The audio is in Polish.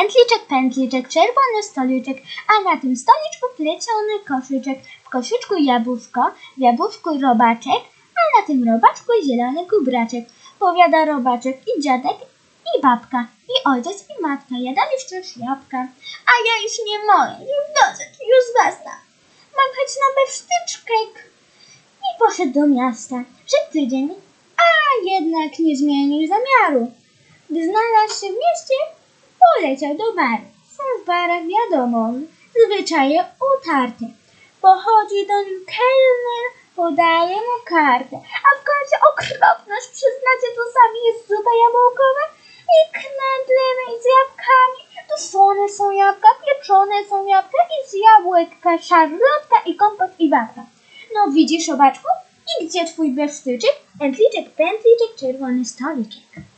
Entliczek, pętliczek, czerwony stoliczek, a na tym stoliczku plecony koszyczek. W koszyczku jabłuszko, w jabłuszku robaczek, a na tym robaczku zielony kubraczek. Powiada robaczek i dziadek, i babka, i ojciec, i matka. Jadali wciąż jabłka. A ja już nie mogę, już dosyć, już basta. Mam choć na bewsztyczkek. I poszedł do miasta, że tydzień, a jednak nie zmienił zamiaru. Gdy znalazł się w mieście, poleciał do baru. Są w barach wiadomo, zwyczaje utarte. Pochodzi do nim kelner, podaje mu kartę, a w końcu okropność, przyznacie, to sami jest zupa jabłkowa i knedlemy z jabłkami. Tu słone są jabłka, pieczone są jabłka i z jabłka szarlotka i kompot i babka. No widzisz, obaczku? I gdzie twój besztyczek? Entliczek, pętliczek, czerwony stoliczek.